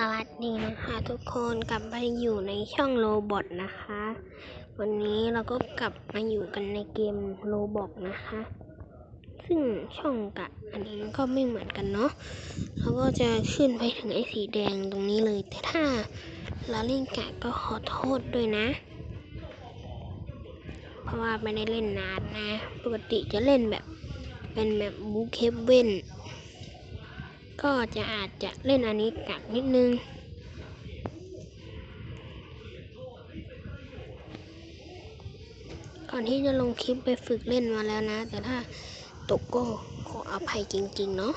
สวัสดีนะคะทุกคนกลับมาอยู่ในช่องโรบอทนะคะ วันนี้เราก็กลับมาอยู่กันในเกมโรบอกนะคะ ซึ่งช่องกับอันนี้ก็ไม่เหมือนกันเนาะเราก็จะขึ้นไปถึงไอ้สีแดงตรงนี้เลย แต่ถ้าเราเล่นกะก็ขอโทษด้วยนะ เพราะว่าไม่ได้เล่นนานนะ ปกติจะเล่นแบบเป็นแบบบูเคเว่น ก็จะอาจจะเล่นอันนี้กักนิดนึง ก่อนที่จะลงคลิปไปฝึกเล่นมาแล้วนะ แต่ถ้าตกก็ขออภัยจริง ๆ เนาะ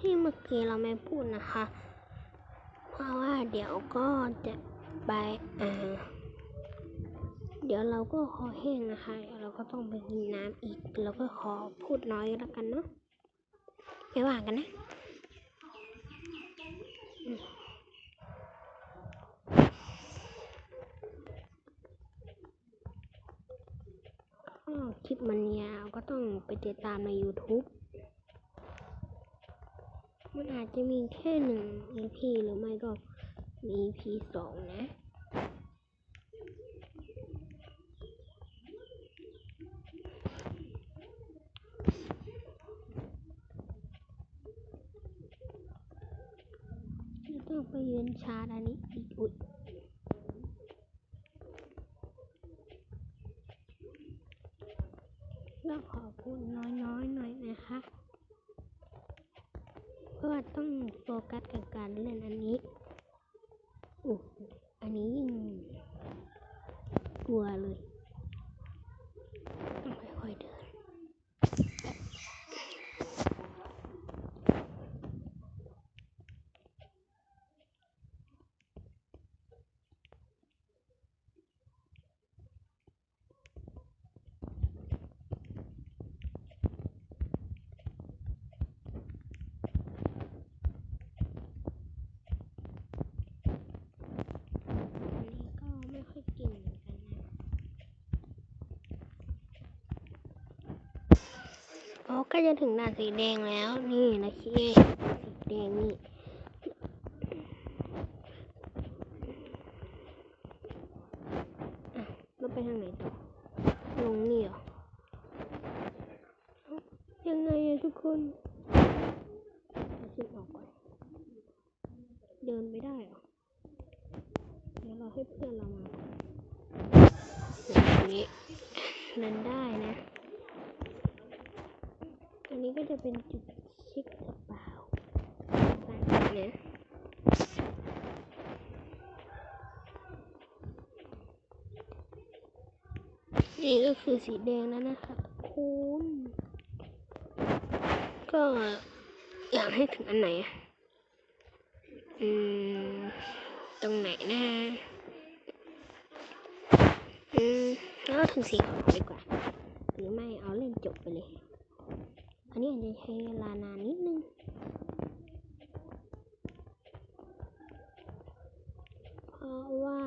ที่ เมื่อกี้เราไม่พูดนะคะ เพราะว่าเดี๋ยวก็จะไปอ่าเดี๋ยวเราก็คอแห้งนะคะเดี๋ยวเราก็ต้องไปกินน้ำอีก เราก็ขอพูดน้อยแล้วกันเนาะไม่ว่ากันนะ คลิปมันยาวก็ต้องไปติดตามใน YouTube มันอาจจะมีแค่หนึ่ง EP หรือไม่ก็มี EP สองนะต้องไปยืนชาร์จอันนี้อีกอุดแล้วขอพูดน้อยๆหน่อยนะคะ ว่าต้องโฟกัสกับการเล่นอันนี้อู้อันนี้ยิ่งกลัวเลยต้องค่อยๆเดิน อันนี้ก็ไม่ค่อยกินเหมือนกันนะ ก็จะถึงด่านสีแดงแล้ว นี่นะคีสีแดงนี่อะแล้วไปทางไหนต่อ ลงนี่เหรอเอ้ายังไงอะทุกคนเอาชุดออกก่อน เดินไปได้เหรอ เดี๋ยวเราให้เพื่อนเรามาก่อนแบบนี้เดินได้นะ นนี้ก็จะเป็นจุดเช็คกระเป๋าแบบนี้นะนี่ก็คือสีแดงแล้วนะคะคุณก็อยากให้ถึงอันไหนอืม ตรงไหนนะอืมแล้วถึงสีขาวดีกว่า หรือไม่เอาเล่นจบไปเลย ใช้เวลานานนิดนึง เพราะว่า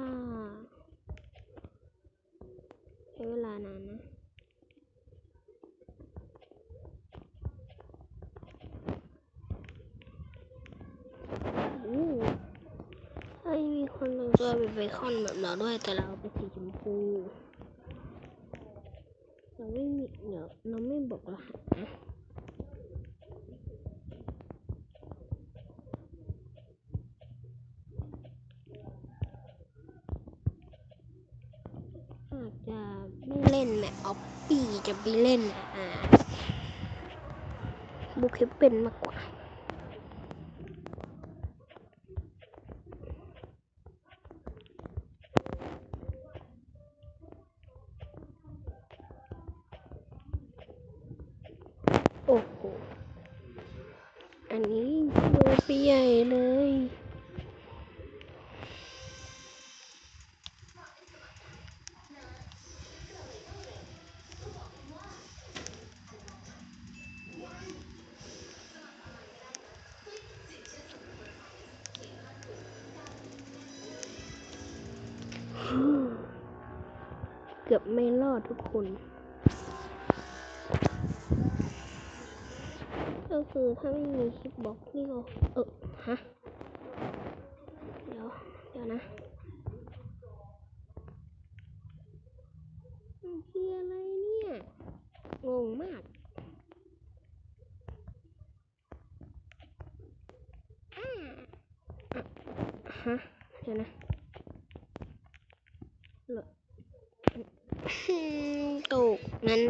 ใช้เวลานานนะเฮ้ยมีคนแต่งตัวเป็นเบคอนแบบเราด้วยแต่เราเป็นสีชมพูเราไม่มีเดี๋ยวเราไม่บอกรหัสนะ จะไม่เล่นแบบออฟปี้จะไปเล่นอ่าบุคลิปเป็นมากกว่าโอ้โห อันนี้โดนไปใหญ่เลย เกือบไม่รอดทุกคน ก็คือถ้าไม่มีคลิปบอกนี่ก็เออฮะ เดี๋ยว เดี๋ยวนะมันคืออะไรเนี่ย งงมากฮะ เดี๋ยวนะ ตกงั้น